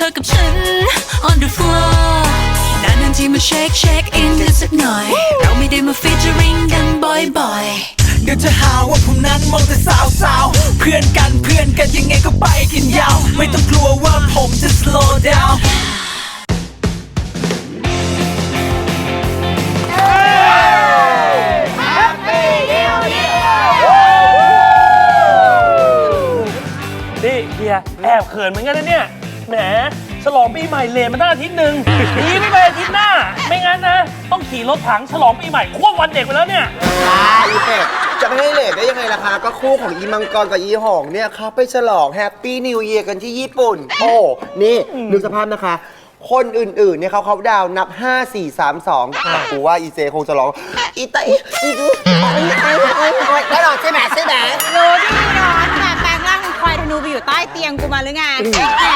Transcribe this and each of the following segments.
เธอกับฉัน on the floor นานๆทีมาเช็คเช็คอินกันสักหน่อย เราไม่ได้มา featuring กันบ่อยๆ เดี๋ยวจะหาว่าผมนั้นมองแต่สาวสาวๆเพื่อนกันเพื่อนกันยังไงก็ไปกันยาว ไม่ต้องกลัวว่าผมจะ slow down นี่เฮียแอบเขินเหมือนกันนะเนี่ย แหมฉลองปีใหม่เลนมาตั้งอาทิตย์หนึ่งหนีไม่ไปอาทิตย์หน้า ไม่งั้นนะ ต้องขี่รถถังฉลองปีใหม่ควบวันเด็กไปแล้วเนี่ย อ่าอีเป็ดจะไม่ให้เลทได้ยังไงล่ะคะก็คู่ของอีมังกรกับอีหองเนี่ยเขาไปฉลองแฮปปี้นิว e ย r กันที่ญี่ปุ่น โอ้ นี่นึกสภาพนะคะ คนอื่นๆเนี่ยเขาเขาดาวน์นับ 5 4 3 2แต่กูว่าอีเจคงจะร้องอีไตอีดูไอ้ไอ้ไอ้ไอ้ได้หรอใช่ไหมใช่ไหม รู้ที่ไม่ร้อนแต่แปลงร่างเป็ นควายธนูไปอยู่ใต้เตียงกูมาหรือไงแหม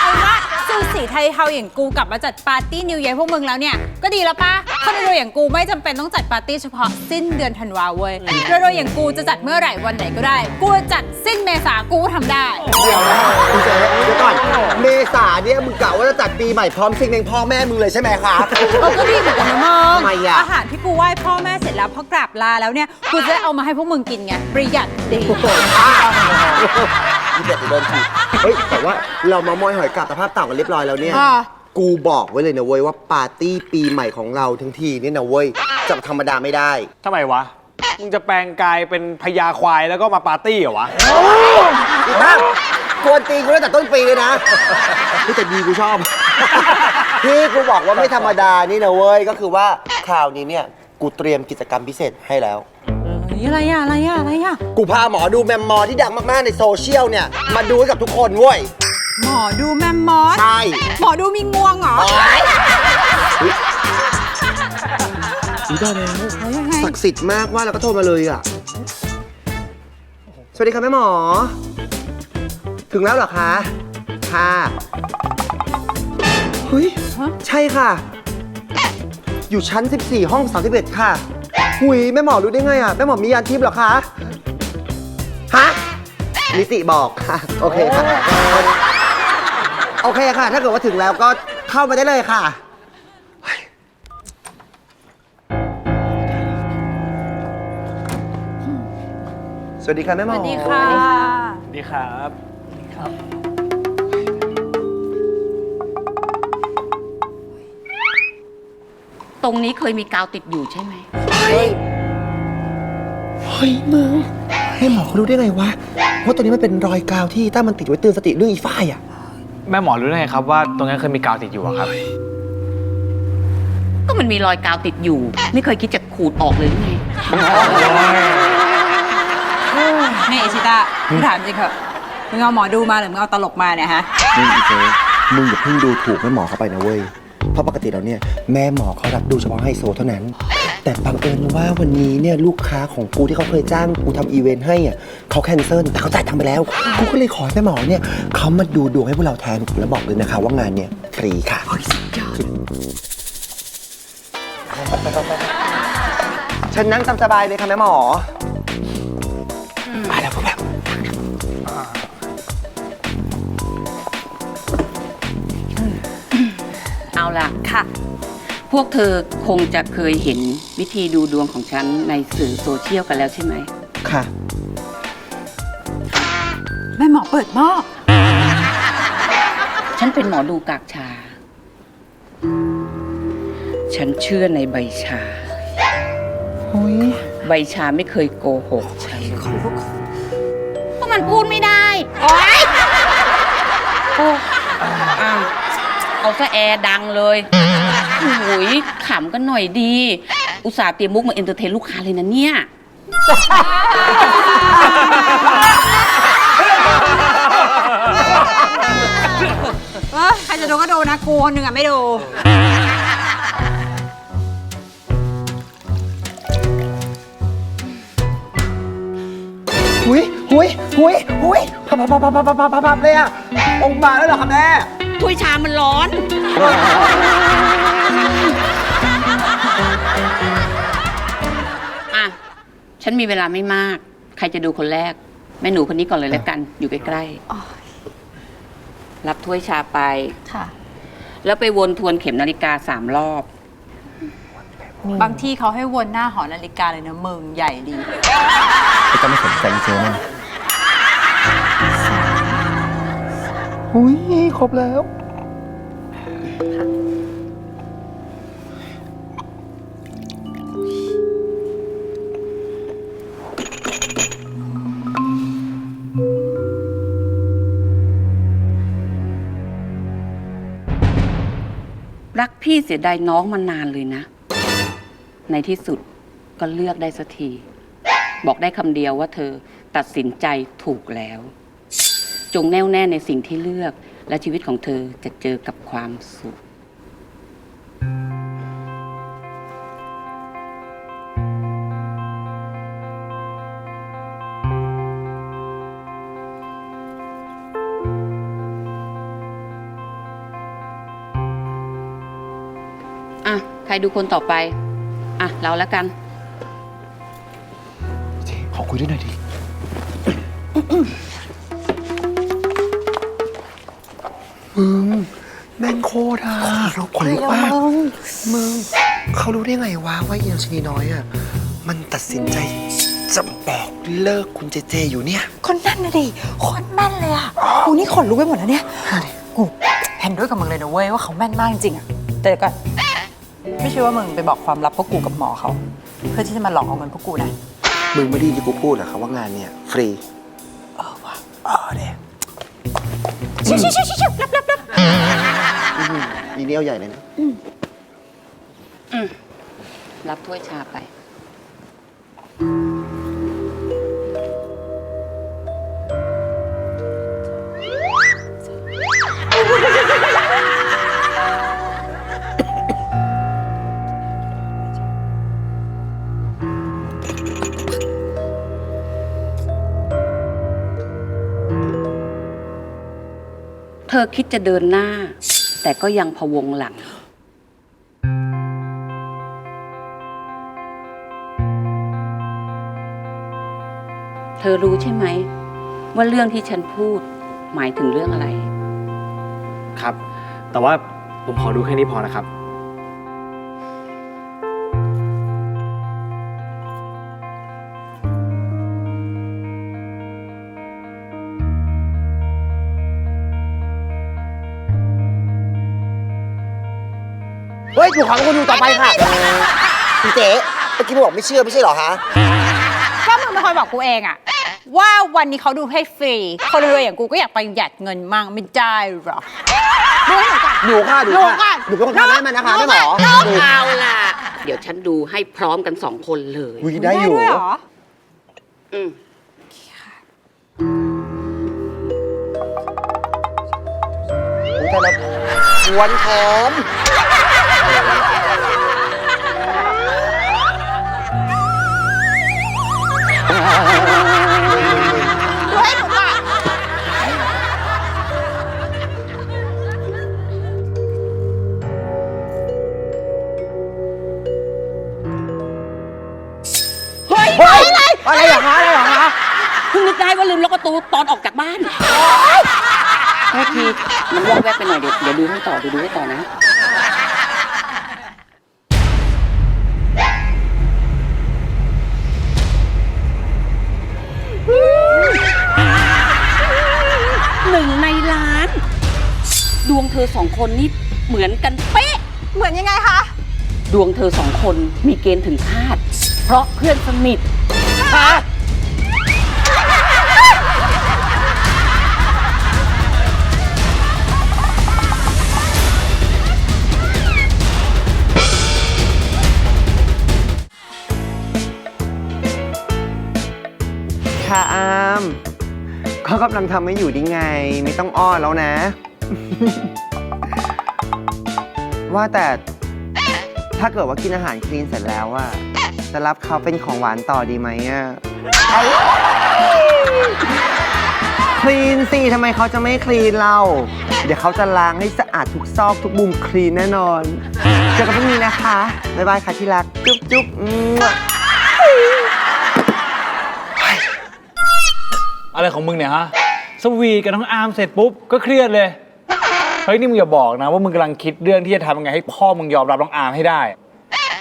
เอาว่าสูสีไทยเทาอย่างกูกลับมาจัดปาร์ตี้นิว e ย r พวกมึงแล้วเนี่ย ก็ดีแล้วปะคนรวยๆอย่างกูไม่จำเป็นต้องจัดปาร์ตี้เฉพาะสิ้นเดือนธันวาเว้ยรวยๆอย่างกูจะจัดเมื่อไหร่วันไหนก็ได้ กูจะจัดสิ้นเมษากูก็ทำได้ เดี๋ยวนะคุณเจเดี๋ยวก่อน เมษาเนี่ยมึงกะว่าจะจัดปีใหม่พร้อมสิ่งเพลงพ่อแม่มึงเลยใช่ไหมครับ เออก็ดีเหมือนกันนะมึงทำไมอะอาหารที่กูไหว้พ่อแม่เสร็จแล้วพอกราบลาแล้วเนี่ย กูจะได้เอามาให้พวกมึงกินไง ประหยัดดีอี เป็ดโดนถีบเฮ้ยแต่ว่าเรามามอยหอยกาบสภาพเต่ากันเรียบร้อยแล้วเนี่ย อ่า กูบอกไว้เลยนะเว้ยว่าปาร์ตี้ปีใหม่ของเราทั้งทีเนี่ยนะเว้ยจะธรรมดาไม่ได้ ทำไมวะ มึงจะแปลงกายเป็นพญาควายแล้วก็มาปาร์ตี้เหรอวะ อีตั้งกวนตีนกูตั้งแต่ต้นปีเลยนะพี่แต่ดีกูชอบ พี่กูบอกว่าไม่ธรรมดานี่นะเว้ย ก็คือว่าคราวนี้เนี่ย กูเตรียมกิจกรรมพิเศษให้แล้ว อะไรอะอะไรอะอะไรอะกูพาหมอดูแมมมอที่ดังมากๆในโซเชียลเนี่ย มาดูให้กับทุกคนเว้ยหมอดูแมมมอสใช่หมอดูมีงวงเหรออุ๊ยได้แล้วแล้วยังไงศักดิ์สิทธิ์มากว่าแล้วก็โทรมาเลยอะ สวัสดีค่ะแม่หมอ ถึงแล้วเหรอคะ ค่ะเฮ้ย ฮะ ใช่ค่ะ อยู่ชั้น 14 ห้อง 31 ค่ะ หุยแม่หมอรู้ได้ไงอะ แม่หมอมียานทิพย์เหรอคะ ฮะ นิติบอกค่ะ โอเคค่ะ โอเคค่ะ ถ้าเกิดว่าถึงแล้วก็เข้ามาได้เลยค่ะ สวัสดีค่ะแม่หมอ สวัสดีค่ะ ดีครับตรงนี้เคยมีกาวติดอยู่ใช่ไหม เฮ้ยมึงให้หมอเขารู้ได้ไงวะว่าตัวนี้มันเป็นรอยกาวที่ต้ามันติดไว้เตือนสติเรื่องอีฝ้ายอะ แม่หมอรู้ได้ไงครับว่าตรงนั้นเคยมีกาวติดอยู่อะครับ ก็มันมีรอยกาวติดอยู่ ไม่เคยคิดจะขูดออกเลยหรือไงนี่อิชิตะมึงถามจริงเถอะมึงเอาหมอดูมาหรือมึงเอาตลกมาเนี่ยฮะ นี่อีเจ๊มึงอย่าเพิ่งดูถูกแม่หมอเขาไปนะเว้ย เพราะปกติแล้วเนี่ยแม่หมอเขารับดูเฉพาะไฮโซเท่านั้น แต่บังเอิญว่าวันนี้เนี่ยลูกค้าของกูที่เขาเคยจ้างกูทำอีเวนต์ให้อะเขาแคนเซิลแต่เขาจ่ายตังค์ไปแล้ว กูก็เลยขอให้แม่หมอเนี่ยเขามาดูดวงให้พวกเราแทนแล้วบอกเลยนะคะว่างานเนี่ยฟรีค่ะ ฉันนั่งตามสบายเลยค่ะแม่หมอมาแล้วพวกเราเอาล่ะ ค่ะพ วกเธอคงจะเคยเห็นวิธีดูดวงของฉันในสื่อโซเชียลกันแล้วใช่ไหม ค่ะ แม่หมอเปิดหม้อฉันเป็นหมอดูกากชา ฉันเชื่อในใบชาใบชาไม่เคยโกหกฉันก็มันพูดไม่ได้ โอ๊ยโอ้อ้าว เอาซะแอร์ดังเลยโอ้ยขำกันหน่อยดี อุตส่าห์เตรียมมุกมาเอนเตอร์เทนลูกค้าเลยนะเนี่ย เออใครจะดูก็ดูนะกูคนหนึ่งอะไม่ดูหุยหุยหุยหุยพับพับพับพับพับพับพับเลยอะองค์มาแล้วเหรอครับแม่ ถ้วยชามันร้อน อะ ฉันมีเวลาไม่มาก ใครจะดูคนแรก แม่หนูคนนี้ก่อนเลยแล้วกัน อยู่ใกล้ๆรับถ้วยชาไป ค่ะ แล้วไปวนทวนเข็มนาฬิกาสามรอบ บางที่เขาให้วนหน้าหอนาฬิกาเลยนะมึงใหญ่ดีไม่ต้องไม่สนใจเจมัน อุ้ยครบแล้ว รักพี่เสียดายน้องมานานเลยนะ ในที่สุดก็เลือกได้สักที บอกได้คำเดียวว่าเธอตัดสินใจถูกแล้ว จงแน่วแน่ในสิ่งที่เลือก และชีวิตของเธอจะเจอกับความสุข อะ ใครดูคนต่อไป อะ เราแล้วกัน ขอคุยด้วยหน่อยดิ ตรอะเราขนลุกมากมึงเขารู้ได้ไงวะว่าอีนางชนีน้อยอะมันตัดสินใจจะบอกเลิกคุณเจเจอยู่เนี่ย คนนั่นนะดิคนแม่นเลยอะกูนี่ขนลุกไปหมดแล้วเนี่ยกูเห็นด้วยกับมึงเลยนะเว้ยว่าเขาแม่นมากจริงๆอะแต่เดี๋ยวก่อนไม่ใช่ว่ามึงไปบอกความลับพวกกูกับหมอเขา เพื่อที่จะมาหลอกเอาเงินพวกกูนะมึงไม่ได้ยินที่กูพูดเหรอครับว่างานเนี่ย ฟรี เออว่ะเออเนี่ยชิวชิวชิวชิวรับ รับรับอีเนี้ยใหญ่เลยนะ รับถ้วยชาไป เธอคิดจะเดินหน้า แต่ก็ยังพวงหลังเธอรู้ใช่ไหม ว่าเรื่องที่ฉันพูดหมายถึงเรื่องอะไร ครับ แต่ว่าผมขอดูแค่นี้พอนะครับ เฮ้ยอยู่ของคนดูต่อไปค่ะคุณเจ๊เมื่อกี้บอกไม่เชื่อไม่ใช่เหรอฮะก็มึงเป็นคนบอกกูเองอะว่าวันนี้เขาดูให้ฟรี คนรวยอย่างกูก็อยากประหยัดเงินมั่งไม่ได้หรอดูให้หนูก่อนหนูค่ะหนูหนูค่ะค่ะหนูเป็นคนทำให้มันนะคะหนูแม่หมอค่ะหนู เอาล่ะ เดี๋ยวฉันดูให้พร้อมกันสองคนเลย อุ๊ยได้อยู่ด้วยเหรอ อืมอุ๊ยแต่ละวนแขน อะไรเหรอคะอะไรเหรอคะเพิ่งนึกได้ว่าลืมล็อกประตูตอนออกจากบ้านโทษทีมันวอกแวกไปหน่อยเดี๋ยวเดี๋ยวดูให้ต่อเดี๋ยวดูให้ต่อนะ หนึ่งในล้าน ดวงเธอสองคนนี่เหมือนกันเป๊ะ เหมือนยังไงคะ ดวงเธอสองคนมีเกณฑ์ถึงคาด เพราะเพื่อนสนิท ค่ะอามเขากำลังทำให้อยู่ดีไง ไม่ต้องอ้อนแล้วนะ ว่าแต่ถ้าเกิดว่ากินอาหารคลีนเสร็จแล้วอะจะรับเขาเป็นของหวานต่อดีไหมอะคลีนสิทำไมเขาจะไม่คลีนเรา เดี๋ยวเขาจะล้างให้สะอาดทุกซอกทุกมุมคลีนแน่นอน เจอกันพรุ่งนี้นะคะ บ๊ายบายค่ะที่รัก จุ๊บจุ๊บ อะไรของมึงเนี่ยฮะ สวีทกับน้องอาร์มเสร็จปุ๊บก็เครียดเลย เฮ้ยนี่มึงอย่าบอกนะ ว่ามึงกำลังคิดเรื่องที่จะทำยังไงให้พ่อมึงยอมรับน้องอาร์มให้ได้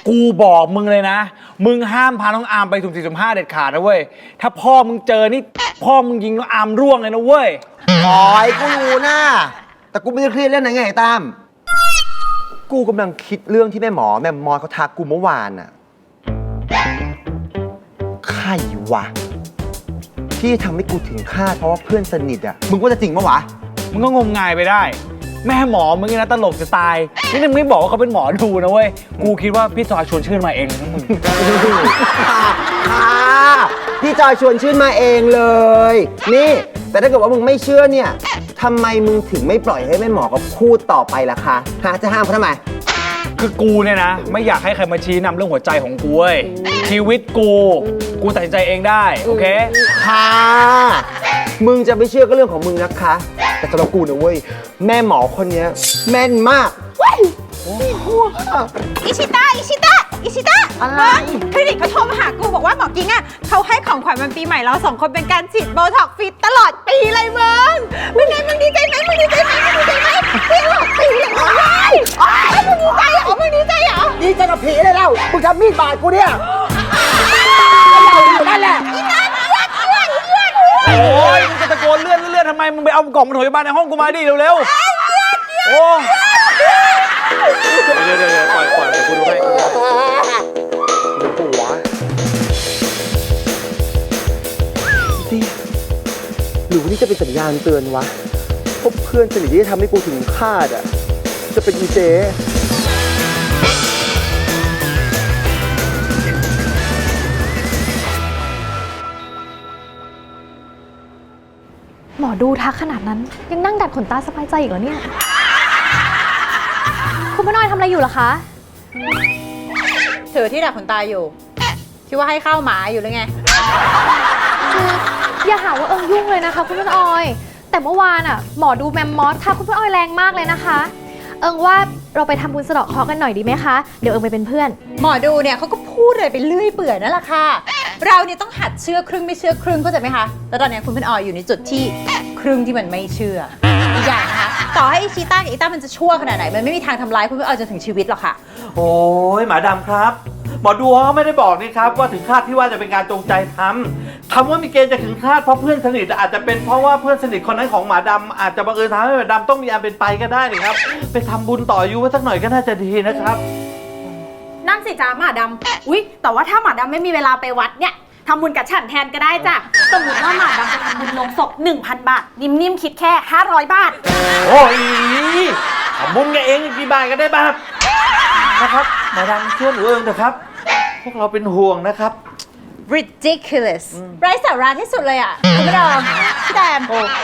กูบอกมึงเลยนะ มึงห้ามพาน้องอาร์มไปสุ่มสี่สุ่มห้าเด็ดขาดนะเว้ย ถ้าพ่อมึงเจอนี่พ่อมึงยิงน้องอาร์มร่วงเลยนะเว้ยโอ้ยกูรู้นะ แต่กูไม่ได้เครียดเรื่องนั้นไงไอ้ตั้มกูกำลังคิดเรื่องที่แม่หมอแม่มอยเขาทักกูเมื่อวานน่ะใครวะ ที่ทำให้กูถึงคาดเพราะว่าเพื่อนสนิทอะ มึงว่าจะจริงปะวะ มึงก็งมงายไปได้ แม่หมอมึงนี่นะตลกจะตายนี่มึงไม่บอกว่าเขาเป็นหมอดูนะเว้ยกูคิดว่าพี่จอยชวนชื่นมาเองนะมึงค่ะพี่จอยชวนชื่นมาเองเลย นี่ แต่ถ้าเกิดว่ามึงไม่เชื่อเนี่ยทำไมมึงถึงไม่ปล่อยให้แม่หมอก็พูดต่อไปล่ะคะฮะจะห้ามเขาทำไม คือกูเนี่ยนะ ไม่อยากให้ใครมาชี้นำเรื่องหัวใจของกูเว้ยชีวิตกู กูตัดสินใจเองได้ โอเค ค่ะมึงจะไม่เชื่อก็เรื่องของมึงนะคะ แต่สำหรับกูนะเว้ย แม่หมอคนเนี้ยแม่นมากว้ายนี่หัวอิชิตะอิชิตะ อิชิตะอะไร คลินิกเขาโทรมาหากูบอกว่าหมอกิ้งอะเขาให้ของขวัญวันปีใหม่เราสองคนเป็นการฉีดโบท็อกซ์ฟรีตลอดปีเลยมึงเป็นไงมึงดีใจไหมมึงดีใจไหมมึงดีใจไหมตลอดปีเลยอ๋อมึงดีใจเหรอมึงดีใจเหรอดีใจกับผีเลยแล้วมึงทำมีดบาดกูเนี่ยนั่นแหละโอ้ยมึงจะตะโกนเลื่อนเลื่อนทำไม มึงไปเอากล่องมาถอยบ้านในห้องกูมาดิเร็วๆโอ้ เดี๋ยวเดี๋ยวเดี๋ยวปล่อยปล่อยเดี๋ยวกูดูให้หัวดิหรือว่านี่จะเป็นสัญญาณเตือนวะพวกเพื่อนสนิทที่จะทำให้กูถึงคาดอะ จะเป็นอีเจหมอดูทักขนาดนั้นยังนั่งดัดขนตาสบายใจอีกเหรอเนี่ย คุณป้าน้อยทำอะไรอยู่เหรอคะ ถือที่ดัดขนตาอยู่ คิดว่าให้ข้าวหมาอยู่หรือไง อย่าหาว่าเอิงยุ่งเลยนะคะคุณป้าออย แต่เมื่อวานอะหมอดูแมมมอสค่ะคุณป้าออยแรงมากเลยนะคะ เอิงว่าเราไปทำบุญสะเดาะเคราะห์กันหน่อยดีไหมคะ เดี๋ยวเอิงไปเป็นเพื่อน หมอดูเนี่ยเขาก็พูดเลยไปเรื่อยเปื่อยนั่นแหละค่ะ เราเนี่ยต้องหัดเชื่อครึ่งไม่เชื่อครึ่งเข้าใจไหมคะ แล้วตอนเนี้ยคุณเป็นออยอยู่ในจุดที่ครึ่งที่มันไม่เชื่อ อีกอย่างนะคะต่อให้อิชิต้ากับอิต้ามันจะชั่วขนาดไหน มันไม่มีทางทำร้ายคุณเป็นออยจนถึงชีวิตหรอกค่ะ โอ้ยหมาดำครับ หมอดูเขาไม่ได้บอกนี่ครับ ว่าถึงคาดที่ว่าจะเป็นการจงใจทำคำว่ามีเกณฑ์จะถึงคาดเพราะเพื่อนสนิทอาจจะเป็นเพราะว่าเพื่อนสนิทคนนั้นของหมาดำอาจจะบังเอิญทำให้หมาดำต้องมีอันเป็นไปก็ได้นี่ครับไปทำบุญต่ออายุไว้สักหน่อยก็น่าจะดีนะครับ นั่นสิจ้าหมาดำอุ๊ย แต่ว่าถ้าหมาดำไม่มีเวลาไปวัดเนี่ย ทำบุญกับฉันแทนก็ได้จ้ะสมมติว่าหมาดำจะทำบุญลงศพ1,000 บาท นิ่มๆคิดแค่ 500 บาท โอ้ยทำบุญกันเองกี่บาทก็ได้บาทนะครับหมาดำเชื่อหนูเองเถอะครับ พวกเราเป็นห่วงนะครับ ridiculous ไร้สาระที่สุดเลยอะคุณผู้ชมพี่แดม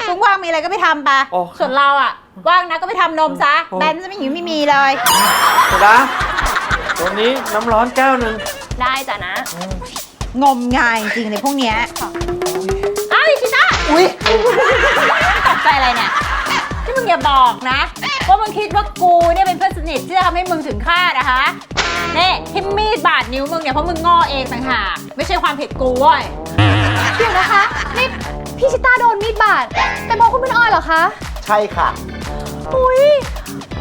คุณว่างมีอะไรก็ไปทำไปโอ้ส่วนเราอะ ว่างนะก็ไปทำนมซะ โอ้ แบนจะไม่หิวไม่มีเลยนะวันนี้น้ำร้อนแก้วหนึ่งได้จ้ะนะ งมงายจริงๆเลยพวกเนี้ยอ้าวอิชิต้าอุ้ยตกใจอะไรเนี่ยที่มึงอย่าบอกนะ ว่ามึงคิดว่ากูเนี่ยเป็นเพื่อนสนิทที่จะทำให้มึงถึงคาดนะคะนี่ที่มีดบาดนิ้วมึงเนี่ยเพราะมึงง้อเองต่างหากไม่ใช่ความผิดกูเว้ยเดี๋ยวนะคะนี่พี่ชิต้าโดนมีดบาดแต่มองคุณป้าออยเหรอคะ ใช่ค่ะ อุ้ย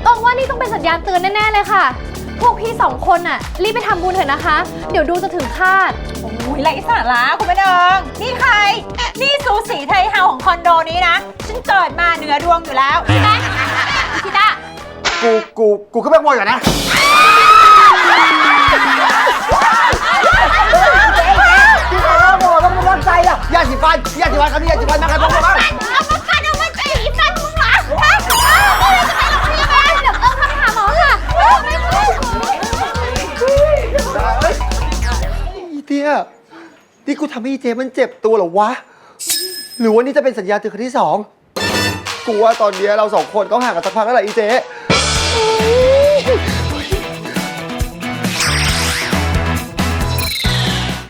เอิงว่านี่ต้องเป็นสัญญาณเตือนแน่ ๆ เลยค่ะ พวกพี่สองคนน่ะ รีบไปทำบุญเถอะนะคะ เดี๋ยวดูจะถึงคาด โอ้ยไรสาระคุณแม่เดิงนี่ใคร นี่สูสีไทยเฮาของคอนโดนี้นะ ฉันเกิดมาเหนือดวงอยู่แล้วใช่ไหมอิชิต้ากูกูกูขึ้นไปขโมยก่อนนะที่เขาว่าบอกว่ามึงรักใจอะยาสีฟันยาสีฟันคำนี้ยาสีฟันมาใครบอกมาบ้าง นี่กูทำให้อีเจมันเจ็บตัวเหรอวะ หรือว่านี่จะเป็นสัญญาณเตือนครั้งที่สอง กูว่าตอนเนี้ยเราสองคนต้องห่างกันสักพักแล้วแหละอีเจ